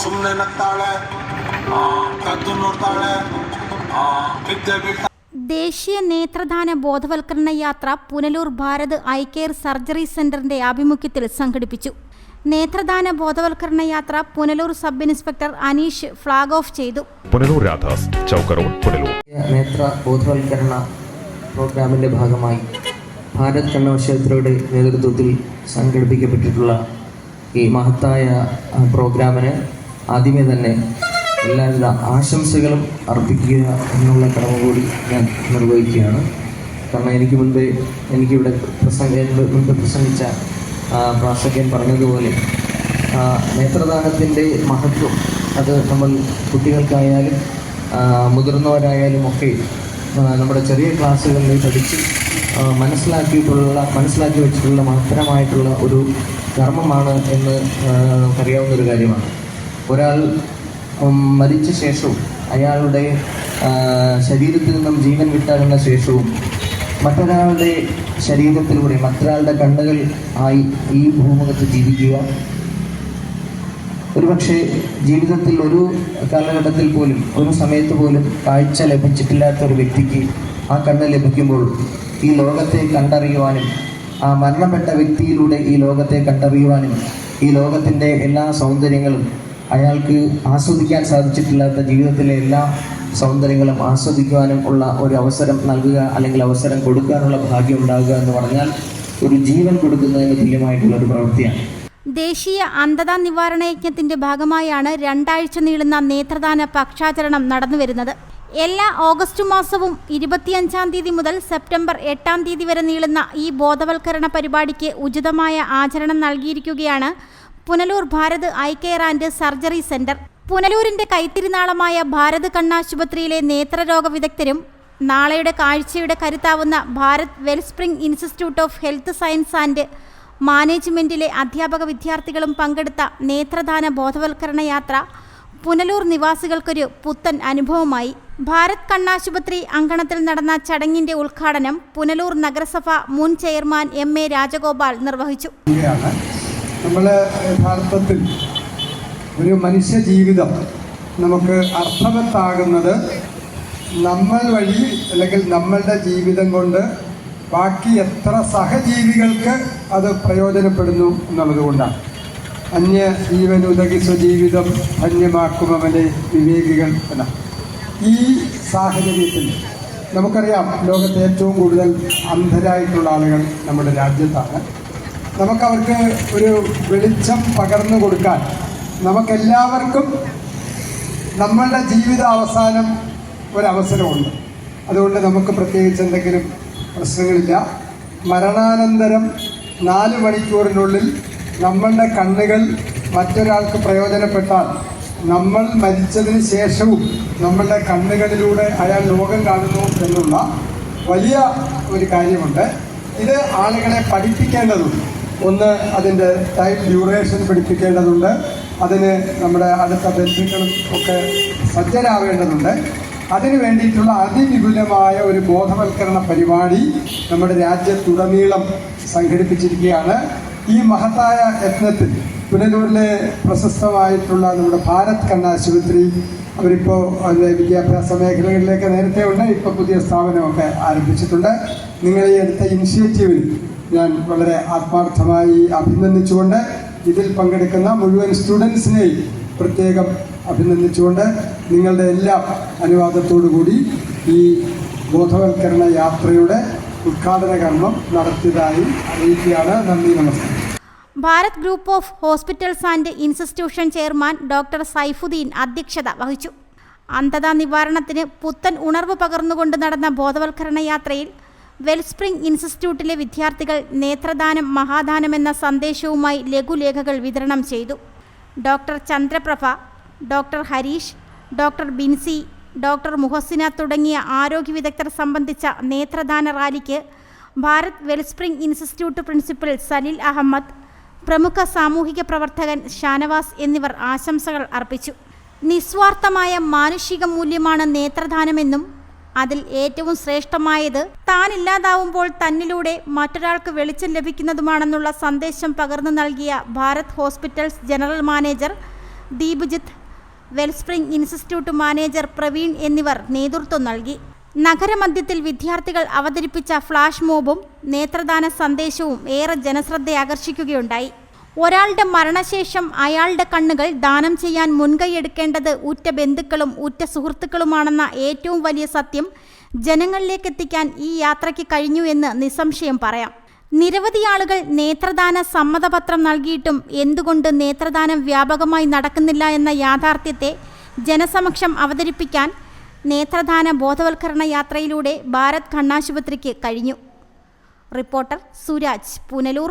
ಸುಮ್ಮನೆ ನಗ್ತಾಳೆ ಆ, ಕದ್ದು ನೋಡ್ತಾಳೆ ಆ, ಬಿದ್ದೆ ಬೀಳ್ತಾಳೆ ദേശീയ നേത്രദാന ബോധവൽക്കരണ യാത്ര Punalur Bharat eye care surgery സെന്ററിന്റെ ആഭിമുഖ്യത്തിൽ സംഘടിപ്പിച്ചു നേത്രദാന ബോധവൽക്കരണ യാത്ര Punalur sub inspector Aneesh flag off ചെയ്തു. പുനലൂർ രാധാസ് ചൗക്കറോൺ പുനലൂർ. നേത്ര ബോധവൽക്കരണ പ്രോഗ്രാമിന്റെ ഭാഗമായി ഭാരത് കണ്ണവശേത്രയുടെ നേതൃത്വത്തിൽ സംഘടിപ്പിക്കപ്പെട്ടിട്ടുള്ള ഈ മഹത്തായ പ്രോഗ്രാമിന് ആദ്യമേ തന്നെ എല്ലാവിധ ആശംസകളും അർപ്പിക്കുക എന്നുള്ള കടമ കൂടി ഞാൻ നിർവഹിക്കുകയാണ്. കാരണം എനിക്ക് മുൻപേ എനിക്കിവിടെ പ്രസംഗ മുൻപ് പ്രസംഗിച്ച ആ, പ്രാസംഗികൻ പറഞ്ഞതുപോലെ. നേത്രദാനത്തിന്റെ മഹത്വം അത് നമ്മൾ കുട്ടികൾക്കായാലും മുതിർന്നവരായാലും ഒക്കെ നമ്മുടെ ചെറിയ ക്ലാസ്സുകളിൽ പഠിച്ച് മനസ്സിലാക്കിയിട്ടുള്ള മനസ്സിലാക്കി വെച്ചിട്ടുള്ള മഹത്തരമായിട്ടുള്ള ഒരു കർമ്മമാണ് എന്ന് നമുക്കറിയാവുന്ന ഒരു കാര്യമാണ്. ഒരാൾ മരിച്ച ശേഷവും അയാളുടെ ശരീരത്തിൽ നിന്നും ജീവൻ വിട്ടാകുന്ന ശേഷവും മറ്റൊരാളുടെ ശരീരത്തിലൂടെ മറ്റൊരാളുടെ കണ്ണുകൾ ആയി ഈ ഭൂമുഖത്ത് ജീവിക്കുക. ഒരുപക്ഷെ ജീവിതത്തിൽ ഒരു കാലഘട്ടത്തിൽ പോലും ഒരു സമയത്ത് പോലും കാഴ്ച ലഭിച്ചിട്ടില്ലാത്ത ഒരു വ്യക്തിക്ക് ആ കണ്ണ് ലഭിക്കുമ്പോൾ ഈ ലോകത്തെ കണ്ടറിയുവാനും ആ മരണപ്പെട്ട വ്യക്തിയിലൂടെ ഈ ലോകത്തെ കണ്ടറിയുവാനും ഈ ലോകത്തിന്റെ എല്ലാ സൗന്ദര്യങ്ങളും അയാൾക്ക് ആസ്വദിക്കാൻ സാധിച്ചിട്ടില്ലാത്ത ജീവിതത്തിലെ എല്ലാ സൗന്ദര്യങ്ങളും ആസ്വദിക്കുവാനും ഉള്ള ഒരു അവസരം നൽകുക അല്ലെങ്കിൽ അവസരം കൊടുക്കാനുള്ള ഭാഗ്യം ഉണ്ടാകുക എന്ന് പറഞ്ഞാൽ ഒരു ജീവൻ കൊടുക്കുന്നതിന് തുല്യമായിട്ടുള്ള ഒരു പ്രവൃത്തിയാണ്. ദേശീയ അന്ധതാ നിവാരണ യജ്ഞത്തിന്റെ ഭാഗമായാണ് രണ്ടാഴ്ച നീളുന്ന നേത്രദാന പക്ഷാചരണം നടന്നുവരുന്നത് എല്ലാ ഓഗസ്റ്റ് മാസവും ഇരുപത്തിയഞ്ചാം തീയതി മുതൽ സെപ്റ്റംബർ എട്ടാം തീയതി വരെ നീളുന്ന ഈ ബോധവൽക്കരണ പരിപാടിക്ക് ഉചിതമായ ആചരണം നൽകിയിരിക്കുകയാണ് Punalur Bharat eye care and surgery centre. പുനലൂരിന്റെ കൈത്തിരിനാളമായ ഭാരത് കണ്ണാശുപത്രിയിലെ നേത്രരോഗ വിദഗ്ധരും നാളെയുടെ കാഴ്ചയുടെ കരുത്താവുന്ന Bharat Wellspring institute of health science and മാനേജ്മെന്റിലെ അധ്യാപക വിദ്യാർത്ഥികളും പങ്കെടുത്ത നേത്രദാന ബോധവൽക്കരണ യാത്ര പുനലൂർ നിവാസികൾക്കൊരു പുത്തൻ അനുഭവമായി. ഭാരത് കണ്ണാശുപത്രി അങ്കണത്തിൽ നടന്ന ചടങ്ങിന്റെ ഉദ്ഘാടനം പുനലൂർ നഗരസഭ മുൻ ചെയർമാൻ എം എ രാജഗോപാൽ നിർവഹിച്ചു. നമ്മൾ യഥാർത്ഥത്തിൽ ഒരു മനുഷ്യ ജീവിതം നമുക്ക് അർത്ഥവത്താകുന്നത് നമ്മൾ വഴി അല്ലെങ്കിൽ നമ്മളുടെ ജീവിതം കൊണ്ട് ബാക്കി എത്ര സഹജീവികൾക്ക് അത് പ്രയോജനപ്പെടുന്നു എന്നുള്ളത് കൊണ്ടാണ്. അന്യ ഉതകി സ്വജീവിതം ധന്യമാക്കുമവനെ വിവേകികൾ എന്ന. ഈ സാഹചര്യത്തിൽ നമുക്കറിയാം ലോകത്തെ ഏറ്റവും കൂടുതൽ അന്ധരായിട്ടുള്ള ആളുകൾ നമ്മുടെ രാജ്യത്താണ്. നമുക്കവർക്ക് ഒരു വെളിച്ചം പകർന്നു കൊടുക്കാൻ നമുക്കെല്ലാവർക്കും നമ്മളുടെ ജീവിത അവസാനം ഒരവസരമുണ്ട്. അതുകൊണ്ട് നമുക്ക് പ്രത്യേകിച്ച് എന്തെങ്കിലും പ്രശ്നങ്ങളില്ല. മരണാനന്തരം നാല് മണിക്കൂറിനുള്ളിൽ നമ്മളുടെ കണ്ണുകൾ മറ്റൊരാൾക്ക് പ്രയോജനപ്പെട്ടാൽ നമ്മൾ മരിച്ചതിന് ശേഷവും നമ്മളുടെ കണ്ണുകളിലൂടെ അയാൾ ലോകം കാണുന്നു എന്നുള്ള വലിയ ഒരു കാര്യമുണ്ട്. ഇത് ആളുകളെ പഠിപ്പിക്കേണ്ടതുണ്ട്. ഒന്ന് അതിന്റെ ടൈം ഡ്യൂറേഷൻ പിടിപ്പിക്കേണ്ടതുണ്ട്. അതിന് നമ്മുടെ അടുത്ത ബന്ധുക്കളും ഒക്കെ സജ്ജരാവേണ്ടതുണ്ട്. അതിനു വേണ്ടിയിട്ടുള്ള അതിവിപുലമായ ഒരു ബോധവൽക്കരണ പരിപാടി നമ്മുടെ രാജ്യത്തുടനീളം സംഘടിപ്പിച്ചിരിക്കുകയാണ്. ഈ മഹത്തായ യത്നത്തിൽ പുനലൂരിലെ പ്രശസ്തമായിട്ടുള്ള നമ്മുടെ ഭാരത് കണ്ണാശുപത്രി അവരിപ്പോൾ അതിന്റെ വിദ്യാഭ്യാസ മേഖലകളിലേക്ക് നേരത്തെ ഉണ്ട് ഇപ്പോൾ പുതിയ സ്ഥാപനമൊക്കെ ആരംഭിച്ചിട്ടുണ്ട്. നിങ്ങൾ ഈ അടുത്ത ഇനിഷ്യേറ്റീവിൽ ഞാൻ വളരെ ആത്മാർത്ഥമായി അഭിനന്ദിച്ചുകൊണ്ട് ഇതിൽ പങ്കെടുക്കുന്ന മുഴുവൻ സ്റ്റുഡൻസിനെയും പ്രത്യേകം അഭിനന്ദിച്ചുകൊണ്ട് നിങ്ങളുടെ എല്ലാ അനുവാദത്തോടു കൂടി ഈ ബോധവൽക്കരണ യാത്രയുടെ ഉദ്ഘാടന കർമ്മം നടത്തിയതായി അറിയിക്കുകയാണ്. നന്ദി നമസ്കാരം. Bharat group of hospitals and institution chairman doctor Saifuddin അധ്യക്ഷത വഹിച്ചു. അന്ധതാ നിവാരണത്തിന് പുത്തൻ ഉണർവ് പകർന്നുകൊണ്ട് നടന്ന ബോധവൽക്കരണ യാത്രയിൽ വെൽസ്പ്രിംഗ് ഇൻസ്റ്റിറ്റ്യൂട്ടിലെ വിദ്യാർത്ഥികൾ നേത്രദാനം മഹാദാനം എന്ന സന്ദേശവുമായി ലഘുലേഖകൾ വിതരണം ചെയ്തു. Doctor Chandraprabha doctor Harish doctor Binsy doctor Muhasina തുടങ്ങിയ ആരോഗ്യ വിദഗ്ധർ സംബന്ധിച്ച നേത്രദാന റാലിക്ക് Bharat Wellspring institute principal Salil Ahammed പ്രമുഖ സാമൂഹിക പ്രവർത്തകൻ ഷാനവാസ് എന്നിവർ ആശംസകൾ അർപ്പിച്ചു. നിസ്വാർത്ഥമായ മാനുഷിക മൂല്യമാണ് നേത്രദാനമെന്നും അതിൽ ഏറ്റവും ശ്രേഷ്ഠമായത് താനില്ലാതാവുമ്പോൾ തന്നിലൂടെ മറ്റൊരാൾക്ക് വെളിച്ചം ലഭിക്കുന്നതുമാണെന്നുള്ള സന്ദേശം പകർന്നു നൽകിയ Bharat hospitals general manager Deepjith Wellspring institute manager Praveen എന്നിവർ നേതൃത്വം നൽകി. നഗരമധ്യത്തിൽ വിദ്യാർത്ഥികൾ അവതരിപ്പിച്ച ഫ്ലാഷ് മോബും നേത്രദാന സന്ദേശവും ഏറെ ജനശ്രദ്ധയാകർഷിക്കുകയുണ്ടായി. ഒരാളുടെ മരണശേഷം അയാളുടെ കണ്ണുകൾ ദാനം ചെയ്യാൻ മുൻകൈയെടുക്കേണ്ടത് ഉറ്റ ബന്ധുക്കളും ഉറ്റ സുഹൃത്തുക്കളുമാണെന്ന ഏറ്റവും വലിയ സത്യം ജനങ്ങളിലേക്ക് എത്തിക്കാൻ ഈ യാത്രയ്ക്ക് കഴിഞ്ഞു എന്ന് നിസ്സംശയം പറയാം. നിരവധി ആളുകൾ നേത്രദാന സമ്മതപത്രം നൽകിയിട്ടും എന്തുകൊണ്ട് നേത്രദാനം വ്യാപകമായി നടക്കുന്നില്ല എന്ന യാഥാർത്ഥ്യത്തെ ജനസമക്ഷം അവതരിപ്പിക്കാൻ നേത്രദാന ബോധവൽക്കരണ യാത്രയിലൂടെ ഭാരത് കണ്ണാശുപത്രിക്ക് കഴിഞ്ഞു. റിപ്പോർട്ടർ സുരാജ് പുനലൂർ.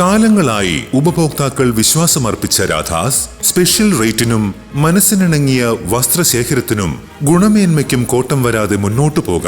കാലങ്ങളായി ഉപഭോക്താക്കൾ വിശ്വാസമർപ്പിച്ച രാധാസ് സ്പെഷ്യൽ റേറ്റിനും മനസ്സിനിണങ്ങിയ വസ്ത്രശേഖരത്തിനും ഗുണമേന്മയ്ക്കും കോട്ടം വരാതെ മുന്നോട്ടു പോകാൻ